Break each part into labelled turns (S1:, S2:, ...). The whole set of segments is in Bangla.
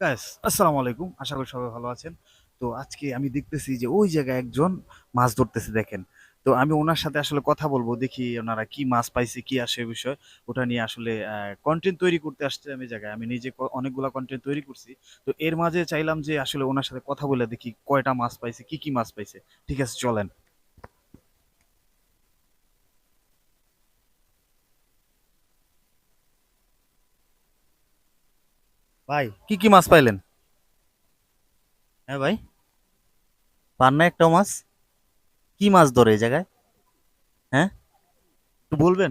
S1: আসসালামু আলাইকুম আশা করি সবাই ভালো আছেন। তো আজকে আমি দেখতেছি যে ওই জায়গায় একজন মাছ ধরতেছে, দেখেন। তো আমি ওনার সাথে আসলে কথা বলব, দেখি ওনারা কি মাছ পাইছে, কি আসে বিষয়। ওটা নিয়ে আসলে কন্টেন্ট তৈরি করতে আসছে আমি জায়গায়। আমি নিজে অনেকগুলা কন্টেন্ট তৈরি করছি। তো এর মাঝে চাইলাম যে আসলে ওনার সাথে কথা বলে দেখি কয়টা মাছ পাইছে, কি কি মাছ পাইছে। ঠিক আছে, চলেন। ভাই কি কি মাছ পাইলেন? হ্যাঁ ভাই। পান না একটা মাছ। কি মাছ ধরে এই জায়গায়? হ্যাঁ? একটু বলবেন?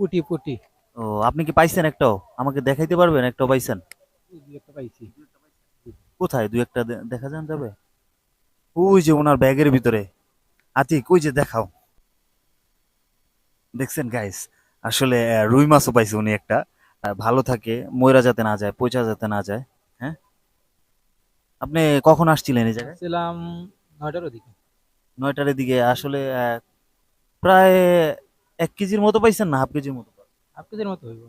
S2: পুটি পুটি।
S1: ও আপনি কি পাইছেন একটাও? আমাকে দেখাইতে পারবেন একটাও পাইছেন?
S2: পাইছি।
S1: কোথায়? দুই একটা দেখা যান যাবে? ওই যে ওনার ব্যাগের ভিতরে। আতিক ওই যে দেখাও। দেখছেন গাইস আসলে রুই মাছও পাইছে উনি একটা। ভালো থাকে ময়রা যাতে না যায় পচা যাতে না যায় হ্যাঁ? আপনি কখন আসছিলেন এই জায়গায়?
S2: ছিলাম নয়টার ওদিকে।
S1: নয়টার দিকে আসলে প্রায় এক কেজির মতো পাইছেন না হাফ কেজির মতো?
S2: হাফ কেজির মতো হইব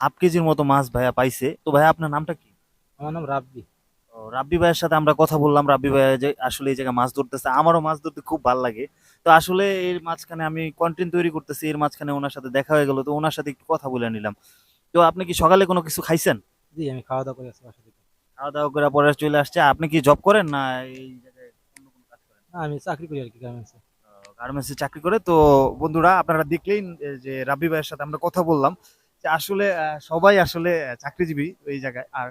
S1: হাফ কেজির মতো মাছ ভাইয়া পাইছে। তো ভাইয়া আপনার নামটা কি?
S2: আমার নাম রাব্বি।
S1: রাব্বি ভাইয়ের সাথে আমরা কথা বললাম। রাব্বি ভাইয়া যে আসলে এই জায়গায় মাছ ধরতেছে আমারও মাছ ধরতে খুব ভালো লাগে। তো আসলে এর মাঝখানে আমি কন্টেন্ট তৈরি করতেছি এর মাঝখানে ওনার সাথে দেখা হয়ে গেল তো ওনার সাথে একটু কথা বলে নিলাম। তো আপনি কি সকালে কোনো কিছু খাইছেন?
S2: জি আমি খাওয়া দাওয়া করে আসছি বাসা থেকে।
S1: খাওয়া দাওয়া করে পরে চলে আসছে। আপনি কি জব করেন না এই জায়গায় অন্য কোনো কাজ করেন?
S2: না, আমি চাকরি করি আর কি গার্মেন্টসে
S1: গার্মেন্টসে চাকরি করে। তো বন্ধুরা আপনারা দেখলেই যে রাব্বি ভাইয়ের সাথে আমরা কথা বললাম যে আসলে সবাই আসলে চাকরিজীবী এই জায়গায়। আর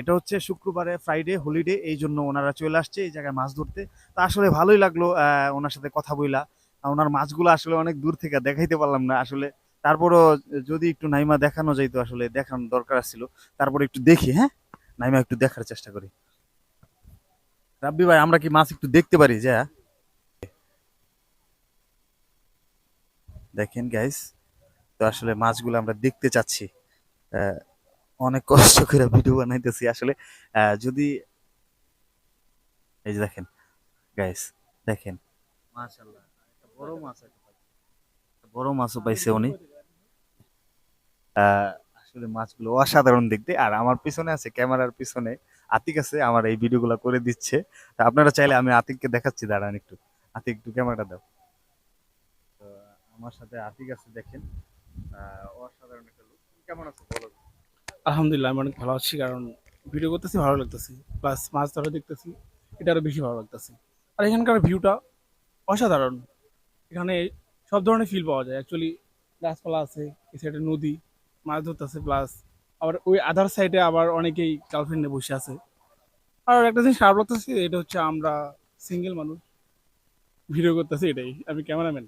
S1: এটা হচ্ছে শুক্রবারে ফ্রাইডে হলিডে এই জন্য ওনারা চলে আসছে এই জায়গায় মাছ ধরতে। তো আসলে ভালোই লাগল ওনার সাথে কথা বইলা। ওনার মাছগুলো আসলে অনেক দূর থেকে দেখাইতে পারলাম না আসলে। তারপরও যদি একটু নাইমা দেখানো যাইতো আসলে দেখানো দরকার ছিল তারপরে একটু দেখি হ্যাঁ? নাইমা একটু দেখার চেষ্টা করি। রাব্বি ভাই আমরা কি মাছ একটু দেখতে পারি? যে? দেখেন গাইস তো আসলে মাছগুলো আমরা দেখতে চাচ্ছি। আহ, অনেক কষ্ট করে ভিডিও বানাইতেছি আসলে। আহ, যদি এই যে দেখেন গাইস দেখেন। মাশাআল্লাহ বড় মাছ একটা বড় মাছও পাইছে উনি। আসলে মাছগুলো অসাধারণ দেখতে। আর আমার পিছনে আছে, ক্যামেরার পিছনে আতিক আছে, আমার এই ভিডিওগুলো করে দিচ্ছে। আপনারা চাইলে আমি আতিককে দেখাচ্ছি, দাঁড়ান একটু। আতিক, একটু ক্যামেরাটা দাও। তো, আমার সাথে আতিক আছে, দেখেন। অসাধারণ একটা লোক কেমন আছে? বলো।
S3: আলহামদুলিল্লাহ, আমি অনেক ভালো আছি, কারণ ভিডিও করতেছি, ভালো লাগতেছে। প্লাস মাছ ধরা দেখতেছি, এটা আরও বেশি ভালো লাগতেছে। আর এখানকার ভিউটা অসাধারণ। এখানে সব ধরনের ফিল পাওয়া যায়। অ্যাকচুয়ালি গাছপালা আছে, এই সাইডে নদী মাছ ধরতেছে প্লাস আবার ওই আধার সাইডে আবার অনেকেই গার্লফ্রেন্ডে বসে আছে। আর একটা জিনিস খারাপ লাগতেছে, এটা হচ্ছে আমরা সিঙ্গেল মানুষ। ভিডিও করতেছি এটাই, আমি ক্যামেরাম্যান